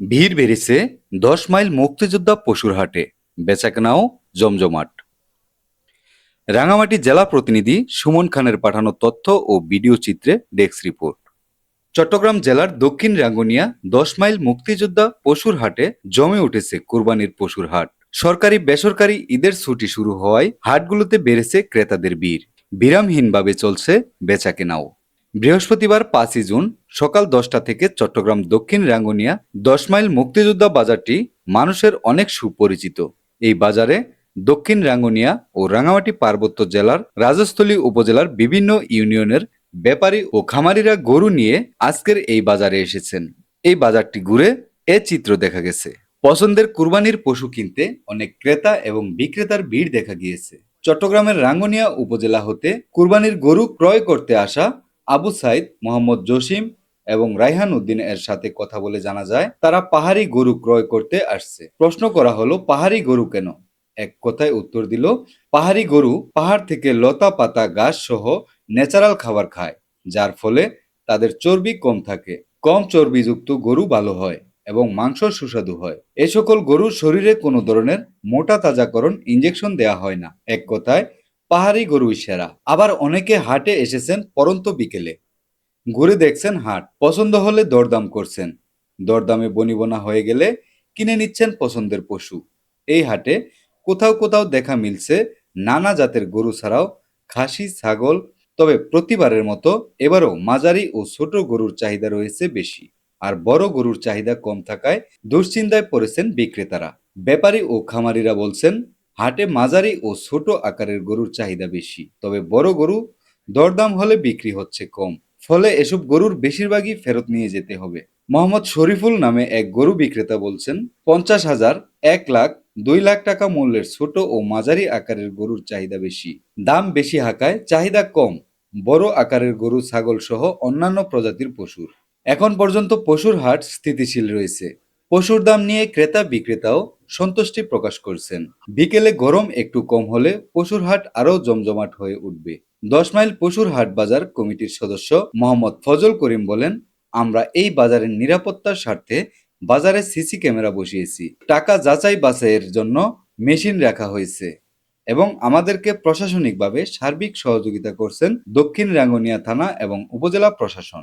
ভিড় বেড়েছে দশ মাইল মুক্তিযোদ্ধা পশুর হাটে। বেচাকেনাও জমজমাট। রাঙামাটি জেলা প্রতিনিধি সুমন খানের পাঠানো তথ্য ও ভিডিও চিত্রে ডেস্ক রিপোর্ট। চট্টগ্রাম জেলার দক্ষিণ রাঙ্গুনিয়া দশ মাইল মুক্তিযোদ্ধা পশুর হাটে জমে উঠেছে কুরবানির পশুর হাট। সরকারি বেসরকারি ঈদের ছুটি শুরু হওয়ায় হাটগুলোতে বেড়েছে ক্রেতাদের ভিড়। বিরামহীনভাবে চলছে বেচাকেনাও। বৃহস্পতিবার পাঁচই জুন সকাল দশটা থেকে চট্টগ্রাম দক্ষিণ রাঙ্গুনিয়া দশ মাইল মুক্তিযোদ্ধা বাজারটি মানুষের অনেক সুপরিচিত। এই বাজারে দক্ষিণ রাঙ্গুনিয়া ও রাঙামাটি পার্বত্য জেলার রাজস্থলী উপজেলার বিভিন্ন ইউনিয়নের ব্যাপারী ও খামারিরা গরু নিয়ে আজকের এই বাজারে এসেছেন। এই বাজারটি ঘুরে এ চিত্র দেখা গেছে। পছন্দের কুরবানির পশু কিনতে অনেক ক্রেতা এবং বিক্রেতার ভিড় দেখা গিয়েছে। চট্টগ্রামের রাঙ্গুনিয়া উপজেলা হতে কুরবানির গরু ক্রয় করতে আসা আবু সাইদ, মোহাম্মদ জসিম এবং রাইহান উদ্দিন এর সাথে কথা বলে জানা যায়, তারা পাহাড়ি গরু ক্রয় করতে আসছে। প্রশ্ন করা হলো, পাহাড়ি গরু কেন? এক কথায় উত্তর দিল, পাহাড়ি গরু পাহাড় থেকে লতা পাতা ঘাস সহ ন্যাচারাল খাবার খায়, যার ফলে তাদের চর্বি কম থাকে। কম চর্বিযুক্ত গরু ভালো হয় এবং মাংস সুস্বাদু হয়। এ সকল গরুর শরীরে কোনো ধরনের মোটা তাজাকরণ ইঞ্জেকশন দেয়া হয় না। এক কথায় পাহাড়ি গরুই সেরা। আবার অনেকে হাটে এসেছেন পরন্ত বিকেলে। ঘুরে দেখছেন হাট। পছন্দ হলে দরদাম করছেন। দরদামে বনিবনা হয়ে গেলে কিনে নিচ্ছেন পছন্দের পশু। এই হাটে কোথাও কোথাও দেখা মিলছে নানা জাতের গরু ছাড়াও খাসি, ছাগল, তবে প্রতিবারের মতো এবারও মাঝারি ও ছোট গরুর চাহিদা রয়েছে বেশি। আর বড় গরুর চাহিদা কম থাকায় দুশ্চিন্তায় পড়েছেন বিক্রেতারা। ব্যাপারী ও খামারিরা বলছেন হাটে মাঝারি ও ছোট আকারের গরুর চাহিদা বেশি, তবে বড় গরু দরদাম হলে বিক্রি হচ্ছে কম। ফলে এসব গরুর বেশিরভাগই ফেরত নিয়ে যেতে হবে। মোহাম্মদ শরীফুল নামে এক গরু বিক্রেতা বলছেন, পঞ্চাশ হাজার, এক লাখ, দুই লাখ টাকা মূল্যের ছোট ও মাঝারি আকারের গরুর চাহিদা বেশি। দাম বেশি হাঁকায় চাহিদা কম, বড় আকারের গরু, ছাগল সহ অন্যান্য প্রজাতির পশুর। এখন পর্যন্ত পশুর হাট স্থিতিশীল রয়েছে। পশুর দাম নিয়ে ক্রেতা বিক্রেতাও সন্তুষ্টি প্রকাশ করছেন। বিকেলে গরম একটু কম হলে পশুর হাট আরও জমজমাট হয়ে উঠবে। দশ মাইল পশুর হাট বাজার কমিটির সদস্য মোহাম্মদ ফজল করিম বলেন, আমরা এই বাজারের নিরাপত্তার স্বার্থে বাজারে সিসি ক্যামেরা বসিয়েছি। টাকা যাচাই বাছাইয়ের জন্য মেশিন রাখা হয়েছে এবং আমাদেরকে প্রশাসনিকভাবে সার্বিক সহযোগিতা করছেন দক্ষিণ রাঙ্গুনিয়া থানা এবং উপজেলা প্রশাসন।